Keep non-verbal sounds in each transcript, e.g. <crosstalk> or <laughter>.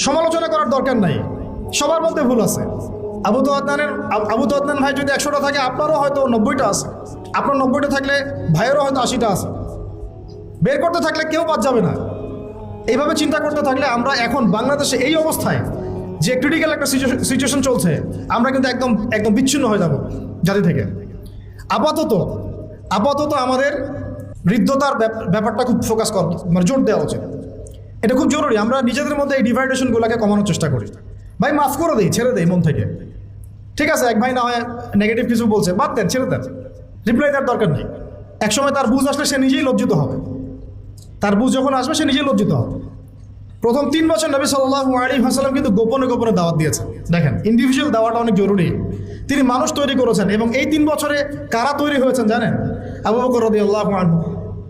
সমালোচনা করার দরকার নাই। সবার মধ্যে ভুল আছে। আবু তো আদনানের আবু তো আদনান ভাই যদি একশোটা থাকে, আপনারও হয়তো নব্বইটা আছে। আপনার নব্বইটা থাকলে ভাইয়েরও হয়তো আশিটা আছে। বের করতে থাকলে কেউ বাদ যাবে না। এইভাবে চিন্তা করতে থাকলে আমরা এখন বাংলাদেশে এই অবস্থায় যে ক্রিটিক্যাল একটা সিচুয়েশন চলছে, আমরা কিন্তু একদম একদম বিচ্ছিন্ন হয়ে যাব জাতি থেকে। আপাতত আপাতত আমাদের ব্যাপ- ব্যাপারটা খুব ফোকাস কর মানে জোর দেওয়া উচিত। এটা খুব জরুরি। আমরা নিজেদের মধ্যে এই ডিভাইডেশনগুলোকে কমানোর চেষ্টা করি। ভাই মাফ করে দিই, ছেড়ে দেই মন থেকে। ঠিক আছে, এক ভাই না হয় নেগেটিভ কিছু বলছে, বাদ দেন, ছেড়ে দেন। রিপ্লাই দেওয়ার দরকার নেই। একসময় তার বুঝ আসলে সে নিজেই লজ্জিত হবে। তার বুঝ যখন আসবে, সে নিজেই লজ্জিত হবে। প্রথম তিন বছর নবী সাল্লাহ আলী হাসালাম কিন্তু গোপনে গোপনে দাওয়াত দিয়েছেন। দেখেন ইন্ডিভিজুয়াল দাওয়াটা অনেক জরুরি। তিনি মানুষ তৈরি করেছেন এবং এই তিন বছরে কারা তৈরি হয়েছেন জানেন? আবু বকর রদি আল্লাহ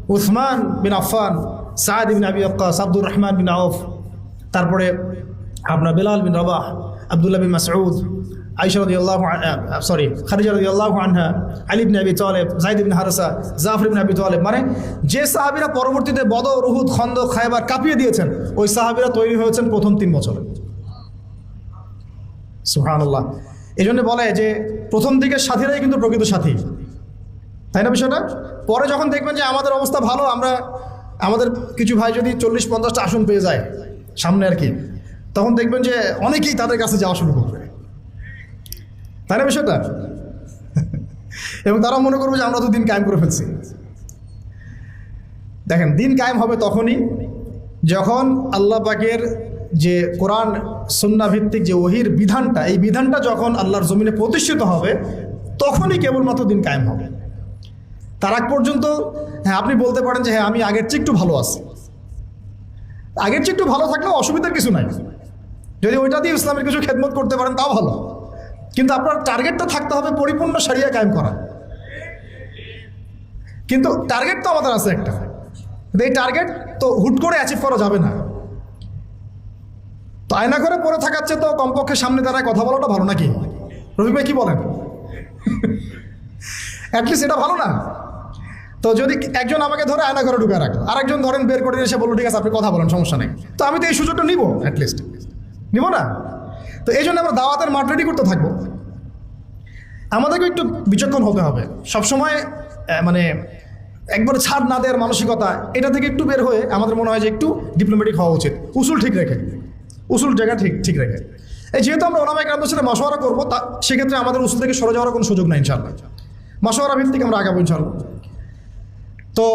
উসমান বিন আফফান সাদ বিন আবি আক্কাস আব্দুর রহমান বিন আউফ তারপরে আপনার বেলাল বিন রবাহ, আবদুল্লাহ বিন মাসউদ আইসা রদি আল্লাহ সরি আল্লাহ আনহা, আলী বিন আবি তালেব জাইদ বিন হারসা, জাফর বিন আবি তালেব মানে যে সাহাবিরা পরবর্তীতে বদর রুহুদ খন্দ, খায়বার কাঁপিয়ে দিয়েছেন, ওই সাহাবিরা তৈরি হয়েছেন প্রথম তিন বছরে। সুহানুল্লাহ এই জন্য বলে যে প্রথম দিকের সাথীরাই কিন্তু প্রকৃত সাথী। তাই না বিষয়টা? পরে যখন দেখবেন যে আমাদের অবস্থা ভালো, আমরা আমাদের কিছু ভাই যদি চল্লিশ পঞ্চাশটা আসন পেয়ে যায় সামনে আর কি, তখন দেখবেন যে অনেকেই তাদের কাছে যাওয়া শুরু করবে। তাই না বিষয়টা? এবং তারা মনে করবে যে আমরা তো দিন কায়েম করে ফেলছি। দেখেন, দিন কায়েম হবে তখনই যখন আল্লাহ পাকের যে কোরআন ভিত্তিক যে ওহির বিধানটা, এই বিধানটা যখন আল্লাহর জমিনে প্রতিষ্ঠিত হবে, তখনই কেবলমাত্র দিন কায়েম হবে। তার আগ পর্যন্ত হ্যাঁ আপনি বলতে পারেন যে হ্যাঁ আমি আগের চেয়ে একটু ভালো আছি। আগের চেয়ে একটু ভালো থাকলেও অসুবিধার কিছু নাই। যদি ওইটা দিয়ে ইসলামের কিছু খেদমত করতে পারেন, তাও ভালো। কিন্তু আপনার টার্গেটটা থাকতে হবে পরিপূর্ণ সারিয়া কায়েম করা কিন্তু টার্গেট তো আমাদের আছে একটা। কিন্তু এই টার্গেট তো হুট করে অ্যাচিভ করা যাবে না। তো আয়না করে পরে থাকার চেয়ে তো কমপক্ষে সামনে দাঁড়ায় কথা বলাটা ভালো নাকি? রফিক ভাই কি বলেন? <laughs> অ্যাটলিস্ট এটা ভালো না? তো যদি একজন আমাকে ধরে আয়না ঘরে ঢুকে রাখল, আরেকজন ধরেন বের করে এসে বলল, ঠিক আছে, আপনি কথা বলেন, সমস্যা নেই। তো আমি তো এই সুযোগটা নিব অ্যাটলিস্ট নিব না? তো এই জন্য আমরা দাওয়াতের মাঠ রেডি করতে থাকব। আমাদেরকে একটু বিচক্ষণ হতে হবে। সবসময় মানে একবার ছাড় না দেওয়ার মানসিকতা, এটা থেকে একটু বের হয়ে আমাদের মনে হয় যে একটু ডিপ্লোম্যাটিক হওয়া উচিত। উসুল ঠিক রেখে, উসুল জায়গা ঠিক ঠিক রেখে। এই যেহেতু আমরা ওনামাই গ্রামদের সাথে মশওয়ারা করব, তা সেক্ষেত্রে আমাদের উসুল থেকে সরে যাওয়ার কোনো সুযোগ নাই ইনশাল্লাহ মশওয়ারা ভিত্তিক আমরা আগাবো ইনশাল্লাহ তো